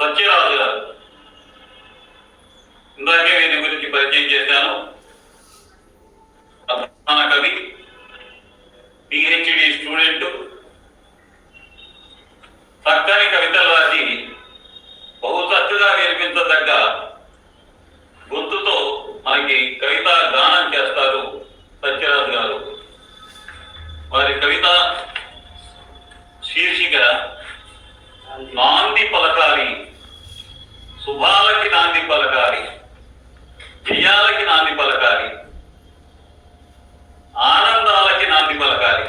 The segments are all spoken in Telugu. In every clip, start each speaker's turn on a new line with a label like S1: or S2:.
S1: సత్యరాజు గారు. ఇందాకే వీరి గురించి పరిచయం చేశాను. ప్రధాన కవి పిహెచ్డి స్టూడెంట్ చక్కని కవితలు రాసి బహు చక్కగా వినిపించదగ్గ గొంతుతో మనకి కవిత గానం చేస్తారు సత్యరాజు గారు. వారి కవిత శీర్షిక నాంది పలకాలి శుభాలకి నాంది పలకాలి. జయాలకి నాంది పలకాలి. ఆనందాలకి నాంది పలకాలి.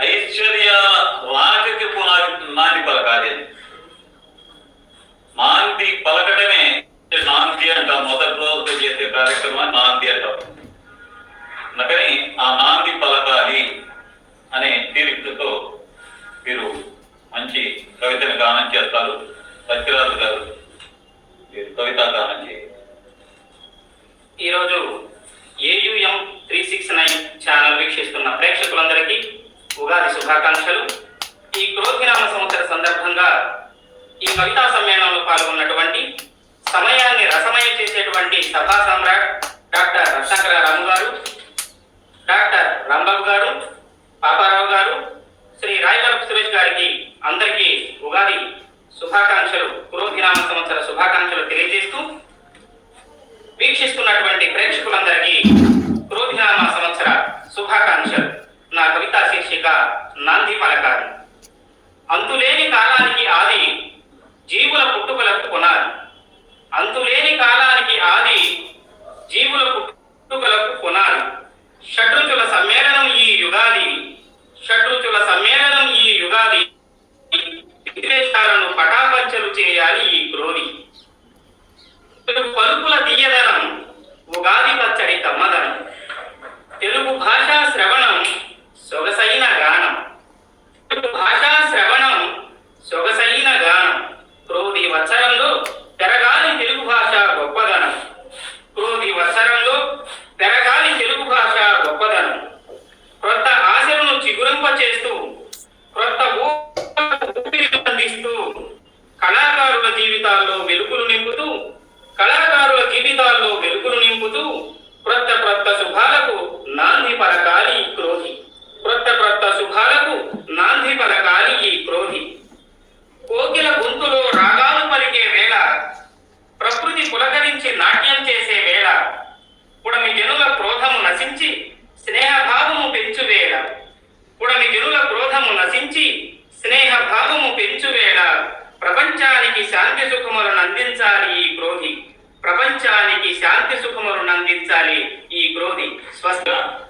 S1: ఐశ్వర్యాల రాకకి పునాది నాంది పలకాలి. నాంది పలకడమే నాంది అంటాం. మొదటి రోజుతో చేసే కార్యక్రమాన్ని నాంది అంటాం. అందుకని ఆ నాంది పలకాలి అనే తీరికతో మీరు మంచి కవితను గానం చేస్తారు. సత్యరాజు గారు మీరు కవితా గానం చేయండి.
S2: ఈరోజు AUM three six nine channel వీక్షిస్తున్న ప్రేక్షకులందరికీ ఉగాది శుభాకాంక్షలు. ఈ క్రోధినామ సంవత్సర సందర్భంగా ఈ కవితా సమ్మేళనంలో పాల్గొన్నటువంటి సమయాన్ని రసమయం చేసేటువంటి సభా సమ్రాట్ డాక్టర్ రత్నాకర రాము గారు డాక్టర్ రాంబాబు గారు పాపారావు గారు శ్రీ రాయవరపు సురేష్ గారికి అందరికీ ఉగాది శుభాకాంక్షలు. పురోధినామ సంవత్సర శుభాకాంక్షలు తెలియజేస్తూ వీక్షిస్తున్నటువంటి ప్రేక్షకులందరికీ క్రోధినామ సంవత్సర శుభాకాంక్షలు. నా కవితా శీర్షిక నాంది పలకారు. అంతులేని కాలానికి ఆది జీవుల పుట్టుకలకు పునాది అంతులేని కాలానికి ఆది జీవుల పుట్టుకలకు పునాది షడ్రుచుల సమ్మేళనం ఈ యుగాది షడ్రుచుల సమ్మేళనం ఈ యుగాది విద్వేషాలను పటాపంచలు చేయాలి ఈ క్రోధి తెలుగు పలుకుల తీయదనం ఉగాది పచ్చడి తమ్మదనం. తెలుగు భాషా శ్రవణం సొగసైన గానం. తెలుగు భాషా శ్రవణం సొగసైన గానం. క్రోధి వత్సరంలో పెరగాలి తెలుగు భాష గొప్పదనం. క్రోధి వత్సరంలో పెరగాలి తెలుగు భాష గొప్పదనం. క్రొత్త ఆశలను చిగురింప చేస్తూ క్రొత్త ఊపిరి అందిస్తూ కళాకారుల జీవితాల్లో వెలుగులు నింపుతూ కళాకారుల జీవితాల్లో వెలుగులు నింపుతూ క్రొత్త క్రొత్త శుభాలకు నాంది పలకాలి ఈ క్రోధి క్రొత్త క్రొత్త శుభాలకు నాంది పలకాలి ఈ క్రోధి కోకిల గొంతులో రాగాలు పలికే వేళ ప్రకృతి పులకరించి నాట్యం చేసే వేళ పుడమి జనుల క్రోధము నశించి స్నేహభావము పెంచు వేళ పుడమి జనుల క్రోధము నశించి స్నేహభావము పెంచువేళ. ప్రపంచానికి శాంతి సుఖములను అందించాలి ఈ క్రోధి. ప్రపంచానికి శాంతి సుఖములను అందించాలి ఈ క్రోధి. స్వస్థ.